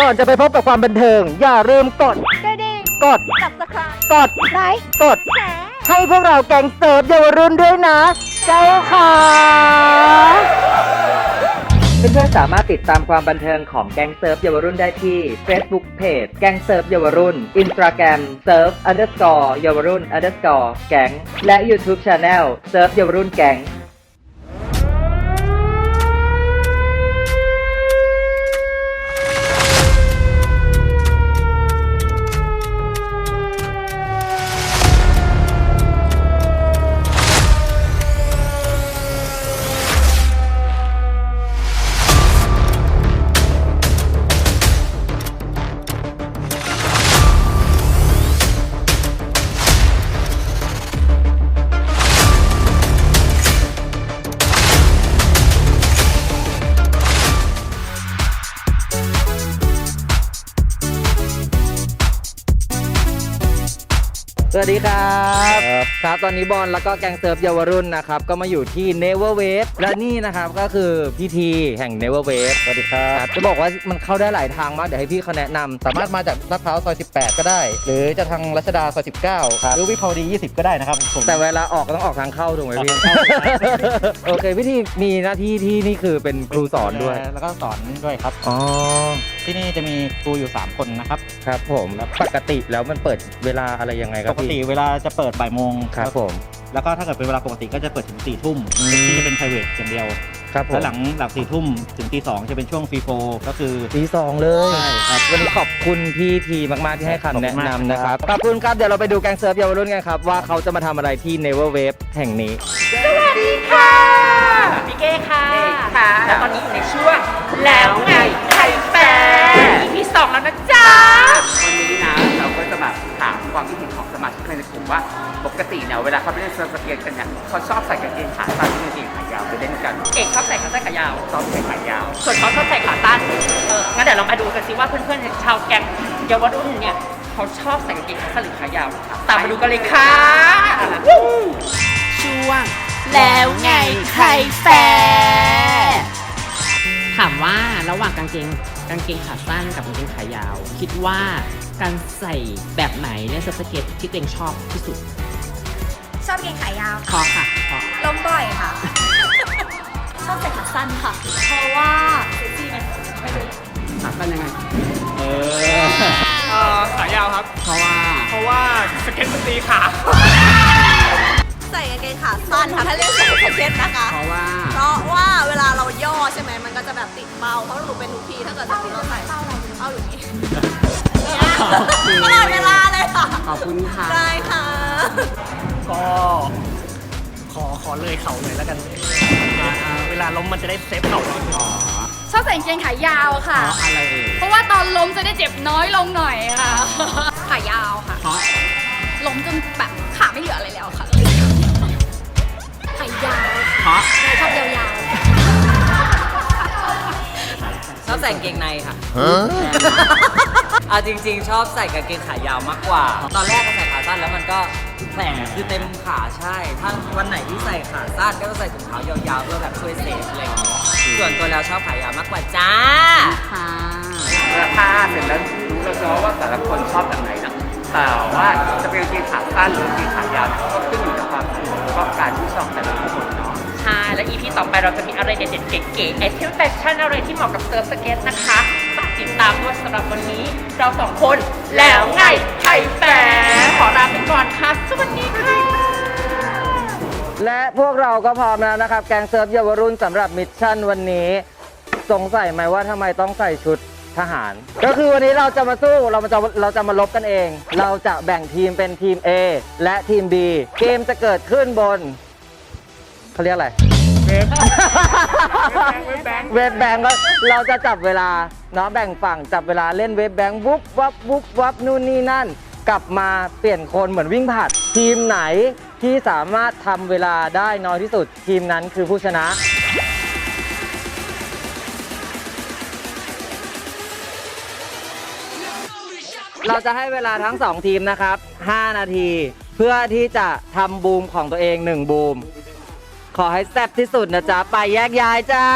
ก่อนจะไปพบกับความบันเทิง อย่าลืมกด กระดิ่งกด สับสไครกด ไลค์กด แชร์ให้พวกเราแก๊งเสิร์ฟเยาวรุ่นด้วยนะ เจ้าค่ะเพื่อนๆสามารถติดตามความบันเทิงของแก๊งเซิร์ฟเยาวรุ่นได้ที่ Facebook Page แก๊งเซิร์ฟเยาวรุ่น Instagram เซิร์ฟ underscore เยาวรุ่น underscore แก๊งและ YouTube Channel เซิร์ฟเยาวรุ่นแก๊ง ครับครับ ตอนนี้บอลแล้วก็แกงเซิร์ฟเยาวรุ่นนะครับ ก็มาอยู่ที่ Never Wave และนี่นะครับก็คือพี่ทีแห่ง Never Wave สวัสดีครับจะบอกว่ามันเข้าได้หลายทางมาก เดี๋ยวให้พี่เขาแนะนำสามารถมาจากลาดพร้าวซอย 18 ก็ได้ หรือจะทางรัชดาซอย 19ครับหรือวิภาวดี 20 ก็ได้นะครับผมแต่เวลาออกก็ต้องออกทางเข้าถูกไหมพี่ออกทางเข้าใช่โอเคพี่ทีมีหน้าที่ที่นี่คือเป็นครูสอนด้วย แล้วก็สอนด้วยครับอ๋อที่นี่จะมีครูอยู่ 3 คนนะครับ ครับผมปกติแล้วมันเปิดเวลาอะไรยังไงครัปบกติพี่เวลาจะเปิดบ่ายโมงครับผม แล้วก็ถ้าเกิดเป็นเวลาปกติก็จะเปิดถึง4ทุ่มอืม ที่จะเป็น private อย่างเดียว ครับผมแล้วหลังหลังสี่ทุ่มถึงตีสองจะเป็นช่วงฟรีโฟก็คือ ตีสองเลยใช่ครับวันนี้ขอบคุณพี่ทีมากๆที่ให้ขอบคำคุณแนะมาก นำนะครับครับขอบคุณครับเดี๋ยวเราไปดูแกงเซิร์ฟเยาวรุ่นกันครับว่าเขาจะมาทำอะไรที่ Never Wave แห่งนี้ค่ะพี่เก้ค่ะ ค่ะ แล้วตอนนี้อยู่ในช่วงแล้วไง ไข่แปร EP สองแล้วนะจ๊ะ วันนี้นะเราก็จะแบบถามความคิดเห็นของสมาชิกในกลุ่มว่าปกติเนี่ยเวลาเขาไปเล่นเซิร์ฟสเก็ตกันเนี่ยเขาชอบใส่กางเกงขาสั้นหรือกางเกงขายาวไปเล่นกันเอกชอบใส่ขาสั้นขายาว ชอบใส่ขายาว ส่วนเขาชอบใส่ขาสั้นเอองั้นเดี๋ยวเรามาดูกันสิว่าเพื่อนๆชาวแก๊งเยาวรุ่นเนี่ยเขาชอบใส่กางเกงขาสั้นหรือขายาว ตามไปดูกันเลยค่ะ ช่วง แล้วไงใครแฟถามว่า ระหว่างกางเกงกางเกงขาสั้นกับกางเกงขายาว คิดว่าการใส่แบบไหนเล่นเซิร์ฟสเก็ตที่ตัวเองชอบที่สุดชอบเกงขายาวเพราะค่ะเพราะล้มบ่อยค่ะ ชอบใส่ขาสั้นค่ะ เพราะว่าเซ็กซี่ไหมไม่รู้ขาสั้นยังไงเออขายาวครับ เพราะว่า เพราะว่าสเก็ตมันตีขา ใส่กางเกงขาสั้นค่ะถ้าเล่นใส่สเก็ตนะคะ เพราะว่า เพราะว่าเวลาเราย่อใช่ไหมมันก็จะแบบติดเบาเพราะหนูเป็นทุกทีถ้าเกิดสมมติเราใส่เอาอยู่นี่ตลอดเวลาเลยค่ะขอบคุณค่ะ ได้ค่ะก็ขอขอเลยเข่าเลยแล้วกันอ่าเวลาล้มมันจะได้เซฟเข่าชอบใส่กางเกงขายาวเพค่ะ ราะอะไรเอ่ยเพราะว่าตอนล้มจะได้เจ็บน้อยลงหน่อยค่ะ ขายาวค่ะ เพราะล้มจนแบบขาไม่เหลืออะไรแล้วค่ะ ขายาวเพราะชอบยาวชอบใส่กางเกงในค่ะเอาจริง ๆ ชอบใส่กางเกงขายาวมากกว่า ตอนแรกก็ใส่ขาสั้นแล้วมันก็แผลคือเต็มขาใช่ ถ้าวันไหนที่ใส่ขาสั้นก็จะใส่ถุงเท้ายาวๆเพื่อแบบช่วยเซฟอะไรอย่างเงี้ยส่วนตัวแล้วชอบขายาวมากกว่าจ้าค่ะ ราคาเสร็จแล้วรู้แล้วเนาะว่าแต่ละคนชอบแบบไหน นะแต่ว่าจะเป็นกางเกงขาสั้นหรือกางเกงขายาวเนี่ยก็ขึ้นอยู่กับความชอบการที่ชอบแต่ละคนเนาะ ใช่และ EP ต่อไปเราจะมีอะไรเด็ดๆเก๋ๆไอเทมแฟชั่นอะไรที่เหมาะกับเซิร์ฟสเก็ตนะคะฝากติดตามด้วยสำหรับวันนี้ เราสองคนแล้วไงไข่แปรขอลาไปก่อนค่ะสวัสดีค่ะและพวกเราก็พร้อมแล้วนะครับ แกงเซิร์ฟเยาวรุ่นสำหรับมิชชั่นวันนี้ สงสัยไหมว่าทำไมต้องใส่ชุด ทหาร ก็คือวันนี้เราจะมาสู้เราจะเราจะมาลบกันเอง เราจะแบ่งทีมเป็นทีม A และทีม B เกมจะเกิดขึ้นบนเขาเรียกอะไร เว็บเว็บแบงก์ก็เราจะจับเวลาเนาะแบ่งฝั่งจับเวลาเล่นเว็บแบงก์วุบวับวุบวับนู่นนี่นั่น กลับมาเปลี่ยนคนเหมือนวิ่งผลัด ทีมไหนที่สามารถทำเวลาได้น้อยที่สุด ทีมนั้นคือผู้ชนะ เราจะให้เวลาทั้ง 2 ทีมนะครับ 5 นาที เพื่อที่จะทำบูมของตัวเอง 1 บูม ขอให้แซ่บที่สุดนะจ๊ะ ไปแยกย้ายจ้า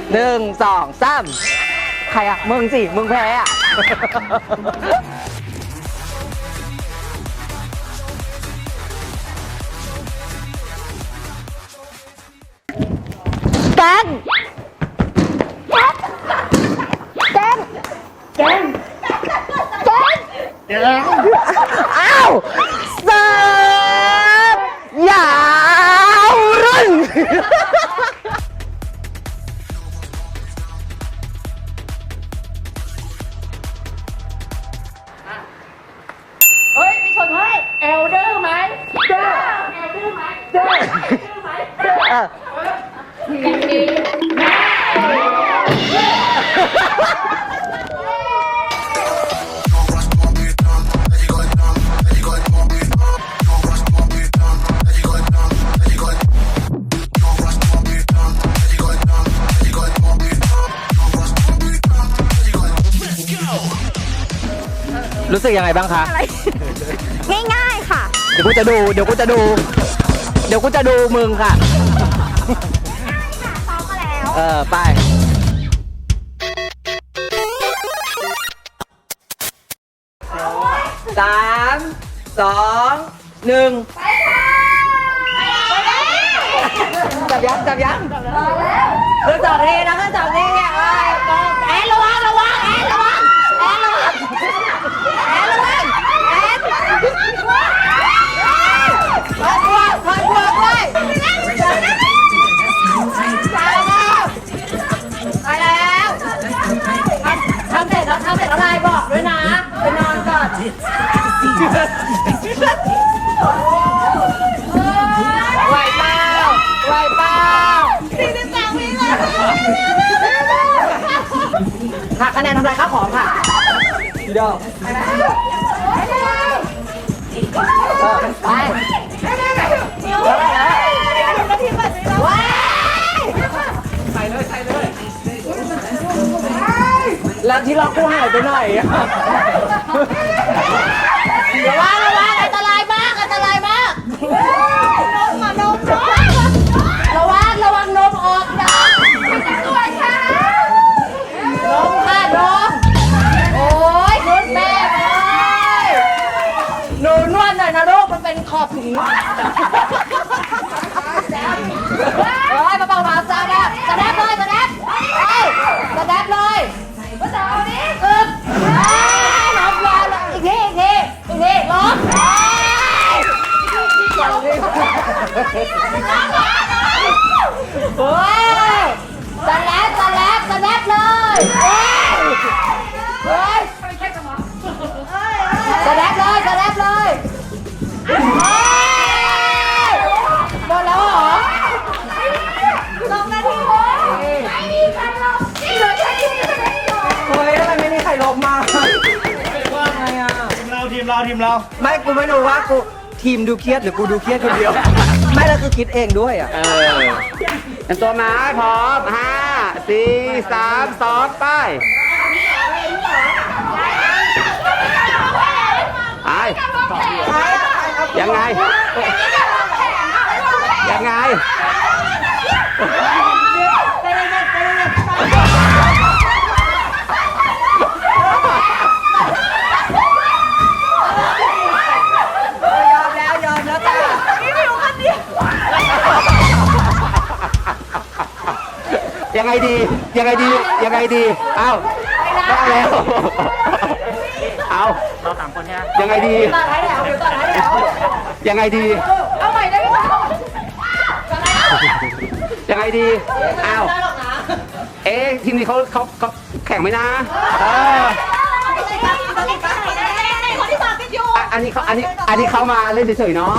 1 2 3 ใครอะ มึงสิ มึงแพ้อะ อ้าวเสิร์ฟยาวรุ่น เฮ้ยไปชนเฮ้ยเอลเดอร์ไหมเดอร์เอลเดอร์ไหมเดอร์เอลเดอร์ไหมเดอร์อย่างนี้ รู้สึกยังไงบ้างคะง่ายๆค่ะ เดี๋ยวกูจะดู เดี๋ยวกูจะดู เดี๋ยวกูจะดูมึงค่ะซ้อมมาแล้ว เออไป สามสองหนึ่งจับยังจับยังเริ่มจับทีนะเริ่มจับทีเนี่ยเอ้ยแอนระวังระวังแอนระวังแอนระวังแอนระวังแอนคอยกลัว คอยกลัวด้วยไปแล้วไปแล้วทำเสร็จแล้วทำเสร็จแล้วไลน์บอกด้วยนะไปนอนก่อนไหวเปล่าไหวเปล่าสี่สิบสามวิแล้วค่ะคะแนนทำลายข้าวของค่ะพี่ดอกไปว้ แล้วที่เรากูหายไปไหนอะระวังระวังอันตรายมากอันตรายมากนมมานมนมระวังระวังนมออกนะด้วยค่ะนมค่ะนมโอ้ยนุ่นแม่เอ้ยหนูนวดหน่อยนะลูกมันเป็นขอบถึ ไม่กูไม่รู้ว่ากูทีมดูเครียดหรือกูดูเครียดคนเดียว ไม่แล้วคือคิดเองด้วยอะ เออเป็นตัวไม้พร้อมห้าสี่สามสองไปไปยังไง ยังไง ยังไงดียังไงดียังไงดีเอาได้แล้วเอาเราสามคนเนี่ยยังไงดีต่อท้ายแถวเดี๋ยวต่อท้ายแถวยังไงดีเอาใหม่ได้ไหมคะยังไงดีอ้าวได้หรอกนะเอ๊ะทีมนี้เขาเขาเขาแข่งไหมนะเออคนที่สามเป็นยูอะอันนี้เขาอันนี้อันนี้เขามาเล่นเฉยๆเนาะ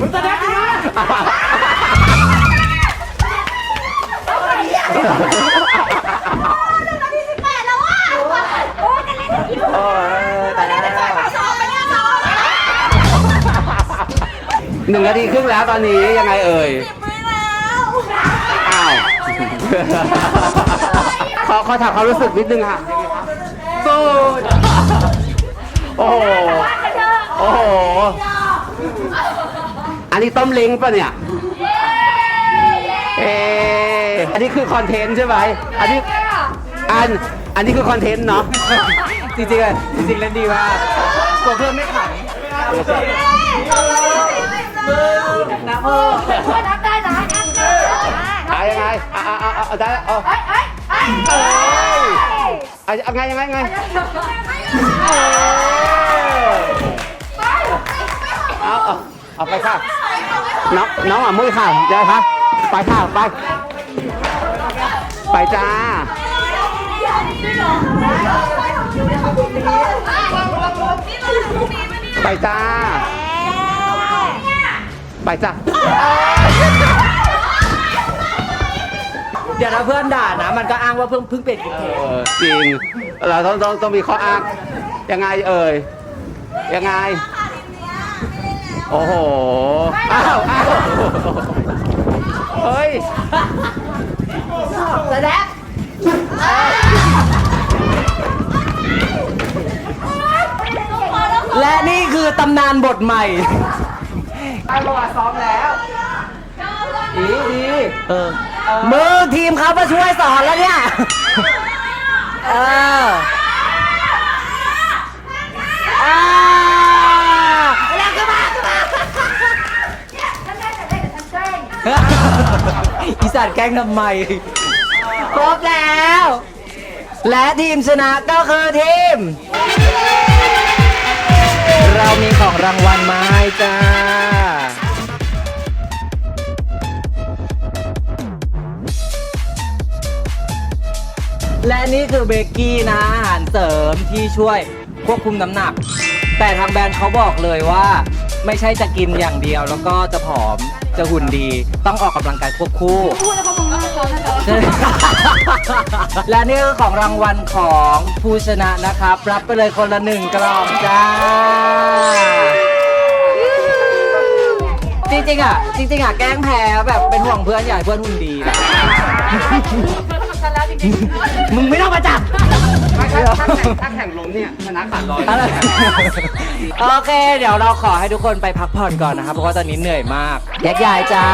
มึงจะได้ไหมแปดแล้วอะ โอ้ยจะเล่นยูโอ้ยแต่แล้วสองไปแล้วสองหนึ่งนาทีครึ่งแล้วตอนนี้ยังไงเอ่ยไปแล้วอ้าว ขอขอถามความรู้สึกนิดนึงค่ะสู้โอ้โห โอ้โห อันนี้ต้มเล้งป่ะเนี่ย เอ อันนี้คือคอนเทนต์ใช่ไหมอันนี้อันอันนี้คือคอนเทนต์เนาะจริงๆอะจริงๆเล่นดีมากกลัวเพื่อนไม่ขำนะพ่อยนับได้นะอะยังไงอะอะอะอะได้เอาเอ้ยเอ้ยเอ้ยเอ้ยอะยังไงยังไงยังไงเออเอาเอาเอาไปค่ะน้องน้องอะมือค่ะเดี๋ยวค่ะไปค่ะไป ไปจ้า ไปจ้า ไปจ้า เดี๋ยวถ้าเพื่อนด่านะ มันก็อ้างว่าเพิ่งเพิ่งเปลี่ยนกินเทเออจริง เราต้องต้องต้องมีข้ออ้างยังไงเอ่ย ยังไง โอ้โห อ้าวอ้าวเฮ้ย และนี่คือตำนานบทใหม่ดีดีเออมือทีมเขามาช่วยสอนแล้วเนี่ย เอออ่าแล้วก็มาอี สัตว์แกล้งทำไมครบแล้ว และทีมชนะก็คือทีม เรามีของรางวัลมาให้จ้า และนี่คือเบกกี้นะอาหารเสริมที่ช่วยควบคุมน้ำหนัก แต่ทางแบรนด์เขาบอกเลยว่า ไม่ใช่จะกินอย่างเดียวแล้วก็จะผอม จะหุ่นดีต้องออกกำลังกายควบคู่ พูดแล้วก็มองหน้าเขานะจ๊ะและนี่คือของรางวัลของผู้ชนะนะครับ รับไปเลยคนละหนึ่งกล่องจ้า จริงๆอะจริงๆอะแกล้งแพ้แบบเป็นห่วงเพื่อนอยากให้เพื่อนหุ่นดีแบบ มึงไม่ต้องมาจับ ถ้าถ้าถ้าแข่งถ้าแข่งล้มเนี่ยชนะขาดลอยอะไร โอเค เดี๋ยวเราขอให้ทุกคนไปพักผ่อนก่อนนะครับ เพราะว่าตอนนี้เหนื่อยมากแยกย้ายจ้า